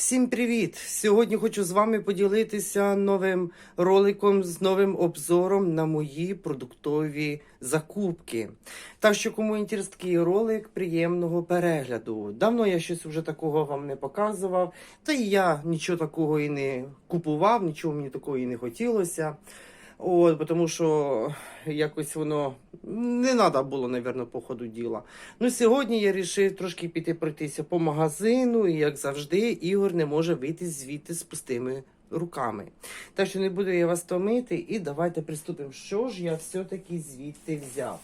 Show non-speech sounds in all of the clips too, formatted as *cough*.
Всім привіт! Сьогодні хочу з вами поділитися новим роликом з новим обзором на мої продуктові закупки. Так що, кому інтерес ролик, приємного перегляду. Давно я щось вже такого вам не показував, та і я нічого такого і не купував, нічого мені такого і не хотілося. От, тому що якось воно не треба було, напевно, по ходу діла. Ну, сьогодні я вирішив трошки піти пройтися по магазину, і як завжди, Ігор не може вийти звідти з пустими руками. Так що не буду я вас томити, і давайте приступимо. Що ж я все-таки звідти взяв?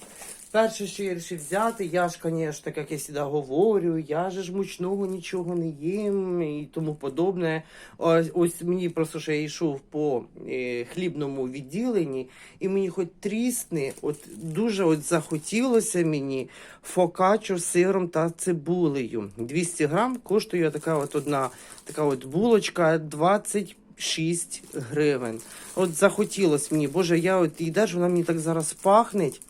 Перше, що я вирішив взяти, я ж, звісно, як я завжди говорю, я же ж мучного нічого не їм і тому подобне. Ось, ось мені просто що я йшов по е, хлібному відділенні, і мені хоч трісни, от дуже от захотілося мені фокаччо з сиром та цибулею. 200 грам коштує така от одна така от булочка 20 6 гривень. От захотілося мені, боже, я от їдеш, вона мені так зараз пахнеть.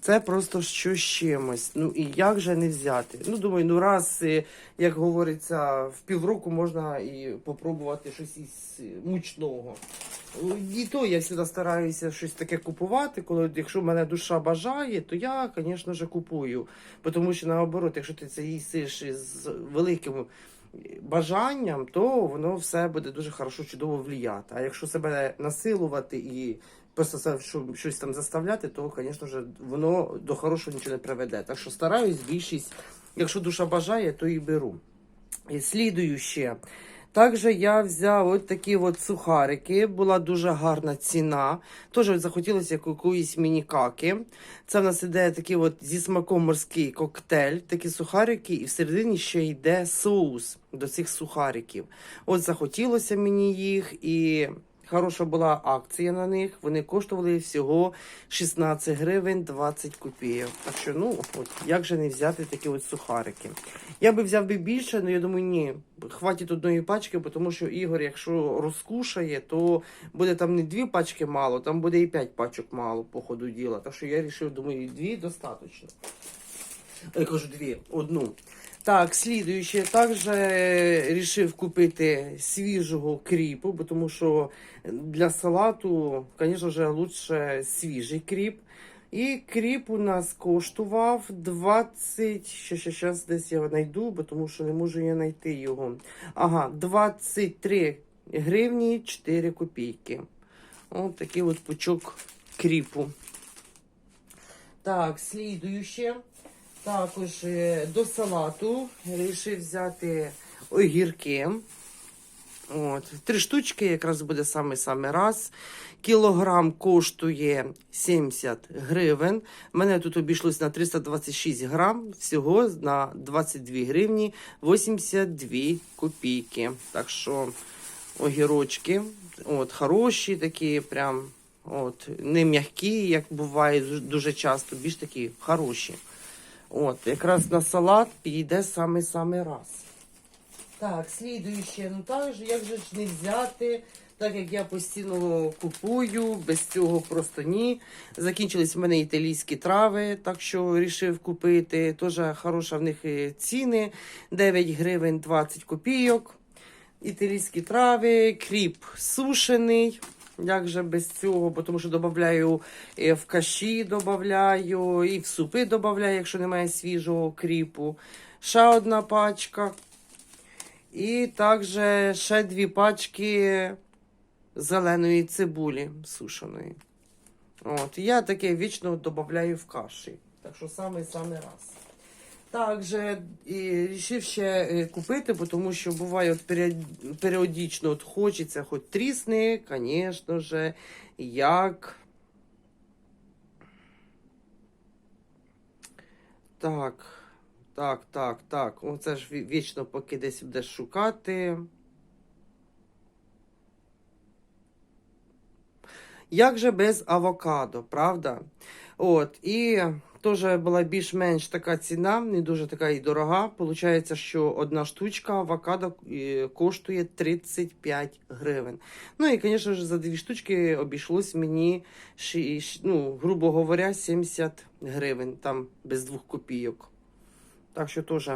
Це просто що з чимось. Ну і як же не взяти? Ну, думаю, ну раз, е, як говориться, в півроку можна і попробувати щось із е, мучного. І то я завжди стараюся щось таке купувати, коли якщо мене душа бажає, то я, звісно ж, купую. Тому що наоборот, якщо ти це їсиш із великим бажанням, то воно все буде дуже хорошо, чудово вліяти. А якщо себе насилувати і просто це, що- щось там заставляти, то, звісно ж, воно до хорошого нічого не приведе. Так що стараюсь більшість, якщо душа бажає, то і беру. І слідуюче. Також я взяв от такі от сухарики, була дуже гарна ціна. Теж от захотілося якоїсь міні-каки. Це в нас іде такий от зі смаком морський коктейль, такі сухарики, і всередині ще йде соус до цих сухариків. От захотілося мені їх, і хороша була акція на них. Вони коштували всього 16 гривень 20 копійок. Так що, ну, от як же не взяти такі от сухарики. Я би взяв би більше, але я думаю, ні, хватить одної пачки, тому що Ігор, якщо розкушає, то буде там не дві пачки мало, там буде і п'ять пачок мало по ходу діла. Так що я вирішив, думаю, дві достатньо. Я кажу дві, одну. Так, слідуюче, також вирішив купити свіжого кріпу, бо тому що для салату, звісно ж, лучше свіжий кріп. І кріп у нас коштував 20, ще, щас десь я знайду, бо тому що не можу я знайти його. Ага, 23 гривні 4 копійки. Ось такий от пучок кріпу. Так, слідуюче. Також е, до салату вирішив взяти огірки. От, три штучки якраз буде саме-саме раз. Кілограм коштує 70 гривень. Мене тут обійшлось на 326 грам, всього на 22 гривні 82 копійки. Так що огірочки, от, хороші такі, прям, от, не м'які, як буває дуже часто, більш такі хороші. От, якраз на салат підійде саме-саме раз. Так, слідуюче, ну так же, як же ж не взяти, так як я постійно купую, без цього просто ні. Закінчились в мене італійські трави, так що вирішив купити. Теж хороша в них е, ціни. 9 гривень 20 копійок. Італійські трави, кріп сушений. Як же без цього, бо тому що додаю в каші, додаю, і в супи додаю, якщо немає свіжого кріпу. Ще одна пачка. І також ще дві пачки зеленої цибулі сушеної. От, я таке вічно додаю в каші. Так що саме-саме раз. Також і рішив ще е, купити, бо тому що буває от періодично от хочеться хоч трісни, звісно ж, як. Так, так, так, так. Оце ж вічно поки десь будеш шукати. Як же без авокадо, правда? От, і теж була більш-менш така ціна, не дуже така і дорога. Получається, що одна штучка авокадо е, коштує 35 гривень. Ну і, звісно ж, за дві штучки обійшлось мені, ну, грубо говоря, 70 гривень, там без двох копійок. Так що теж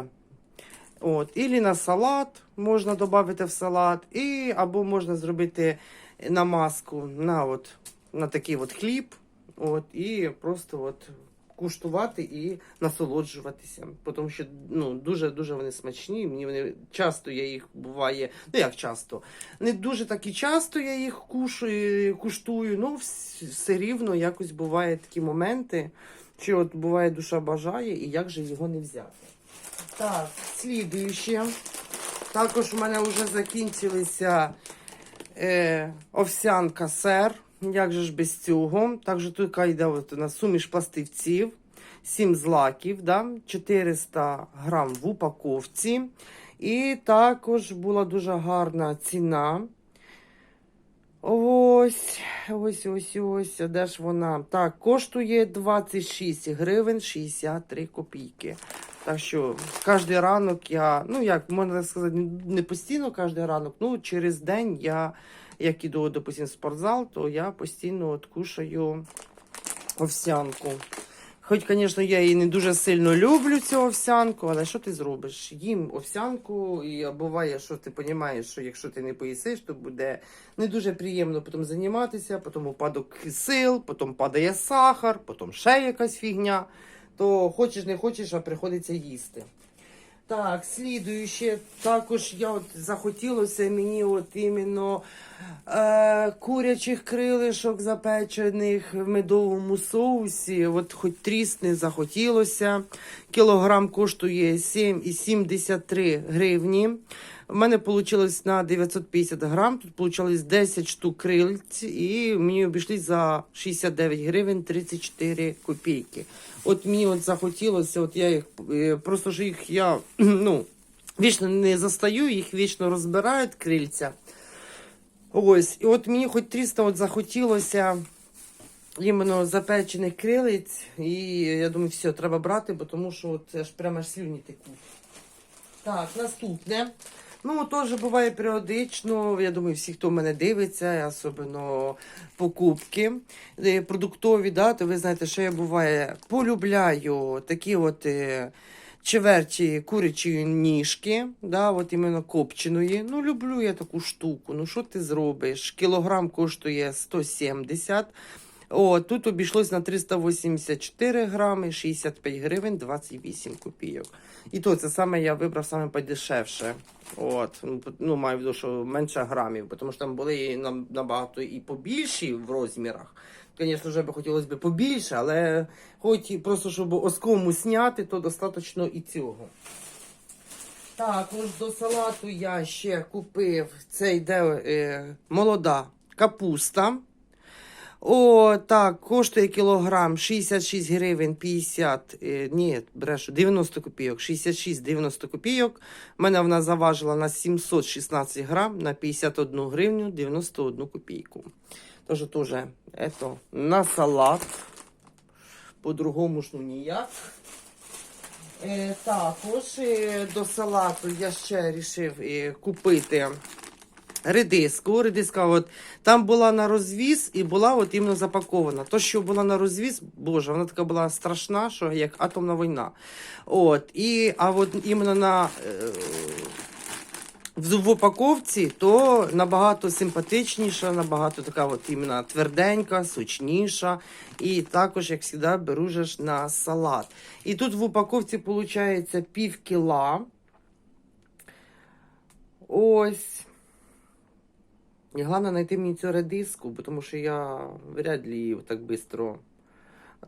От, Ілі на салат можна додати в салат, і, або можна зробити намазку на, от, на такий от хліб. От, і просто от куштувати і насолоджуватися. Тому що ну, дуже-дуже вони смачні. Мені вони часто я їх буває, ну як часто, не дуже так і часто я їх кушаю, куштую, ну все рівно якось бувають такі моменти, що от буває душа бажає, і як же його не взяти. Так, слідуюче. Також у мене вже закінчилися е, овсянка сир. Як же ж без цього? Також тут йде от у суміш пластивців, 7 злаків, да? 400 грам в упаковці. І також була дуже гарна ціна. Ось, ось, ось, ось. Де ж вона? Так, коштує 26 гривень 63 копійки. Так що кожен ранок я, ну як можна сказати, не постійно кожен ранок, ну через день я, як іду, допустим, в спортзал, то я постійно от кушаю овсянку. Хоч, звісно, я її не дуже сильно люблю, цю овсянку, але що ти зробиш? Їм овсянку, і буває, що ти розумієш, що якщо ти не поїсиш, то буде не дуже приємно потім займатися, потім упадок сил, потім падає сахар, потім ще якась фігня. То хочеш не хочеш, а приходиться їсти. Так, слідуюче, також я от захотілося мені от іменно е, курячих крилишок запечених в медовому соусі. От хоч тріс не захотілося. Кілограм коштує 7,73 гривні. У мене вийшло на 950 грам. Тут вийшло 10 штук крильць, і мені обійшлись за 69 гривень 34 копійки. От мені от захотілося, от я їх е, просто ж їх я *clears throat* ну, вічно не застаю, їх вічно розбирають крильця. Ось, і от мені хоч 300 от захотілося іменно запечених крилиць. І я думаю, все, треба брати, бо тому що от аж прямо аж слюні текуть. Так, наступне. Ну, теж буває періодично. Я думаю, всі, хто мене дивиться, особливо покупки е, продуктові, да, то ви знаєте, що я буває полюбляю такі от е, чеверті курячої ніжки, да, от іменно копченої. Ну, люблю я таку штуку. Ну, що ти зробиш? Кілограм коштує 170 о, тут обійшлось на 384 грами, 65 гривень, 28 копійок. І то це саме я вибрав саме подешевше. От, ну, ну маю в виду, що менше грамів, тому що там були набагато і побільші в розмірах. Звісно, вже би хотілося б побільше, але хоч просто щоб оскому сняти, то достатньо і цього. Так, ось до салату я ще купив. Це йде е, молода капуста. О, так, коштує кілограм 66 гривень 50, е, ні, брешу, 90 копійок, 66-90 копійок. Мене вона заважила на 716 грам на 51 гривню 91 копійку. Тож теж, на салат. По-другому ж ну ніяк. Е, також е, до салату я ще вирішив е, купити редиску. Редиска от, там була на розвіз і була от іменно запакована. То, що була на розвіз, боже, вона така була страшна, що як атомна війна. От, і, а от іменно на. Е, в, в упаковці то набагато симпатичніша, набагато така от іменно тверденька, сочніша. І також, як завжди, беру ж на салат. І тут в упаковці виходить пів кіла. Ось. І головне знайти мені цю редиску, тому що я вряд ли її так швидко.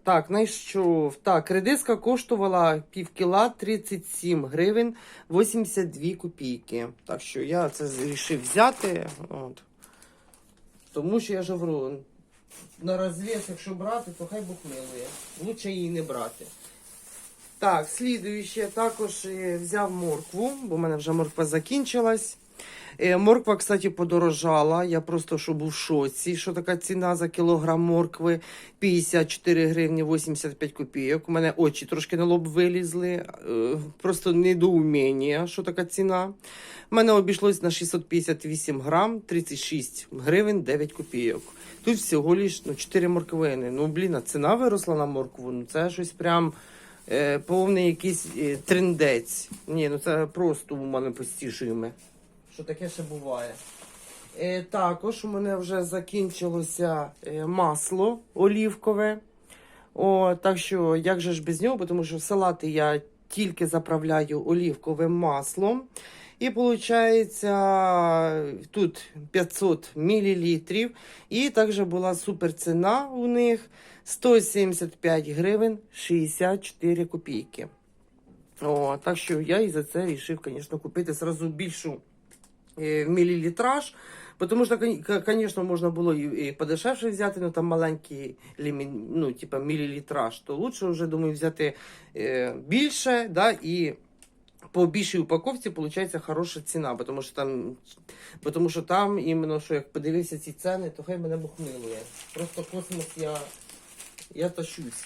Так, знайшов. Так, редиска коштувала пів кіла 37 гривень 82 копійки. Так що я це вирішив взяти. От. Тому що я ж говорю, на розвес, якщо брати, то хай Бог милує. Лучше її не брати. Так, слідуюче також е, взяв моркву, бо в мене вже морква закінчилась. Е, Морква, кстати, подорожала. Я просто що був в шоці, що така ціна за кілограм моркви 54 гривні 85 копійок. У мене очі трошки на лоб вилізли. Е, Просто недоуміння, що така ціна. У мене обійшлось на 658 грам 36 гривень 9 копійок. Тут всього лиш ну, 4 морквини. Ну, блін, а ціна виросла на моркву. Ну, це щось прям е, повний якийсь трендець. Ні, ну це просто у мене постіжиме. Що таке ще буває. Е, також у мене вже закінчилося е, масло олівкове. О, так що, як же ж без нього, тому що салати я тільки заправляю олівковим маслом. І виходить, тут 500 мл. І також була супер ціна у них 175 гривень 64 копійки. О, так що я і за це вирішив, звісно, купити зразу більшу е, мілілітраж. Тому що, звісно, можна було і і подешевше взяти, ну там маленький ну, типа мілілітраж, то лучше вже, думаю, взяти е, більше, да, і по більшій упаковці виходить хороша ціна, тому що там, бо тому що там іменно, що як подивився ці ціни, то хай мене Бог милує. Просто космос я, я тащусь.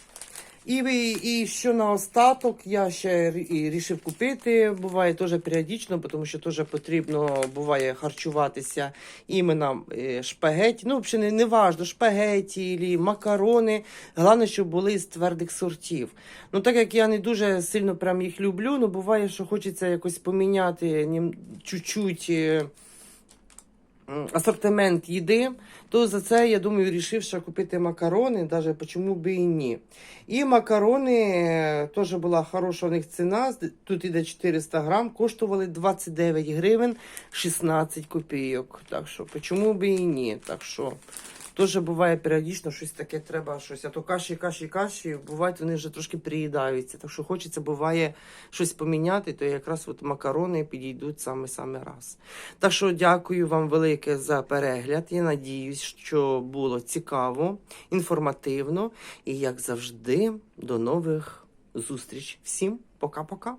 І, і що на остаток я ще рішив купити. Буває теж періодично, тому що теж потрібно буває харчуватися іменно е, шпагеті. Ну, взагалі не, не важно, шпагеті, ілі макарони. Головне, щоб були з твердих сортів. Ну, так як я не дуже сильно прям їх люблю, ну буває, що хочеться якось поміняти чуть-чуть. Асортимент їди, то за це я думаю, вирішив ще купити макарони, навіть чому би і ні. І макарони е, теж була хороша у них ціна. Тут іде 400 грам, коштували 29 гривень 16 копійок. Так що, чому би і ні? Так що. Теж буває періодично щось таке треба, щось, а то каші, каші, каші, бувають вони вже трошки приїдаються. Так що хочеться, буває щось поміняти, то якраз от макарони підійдуть саме-саме раз. Так що дякую вам велике за перегляд. Я надіюсь, що було цікаво, інформативно і, як завжди, до нових зустріч. Всім пока-пока.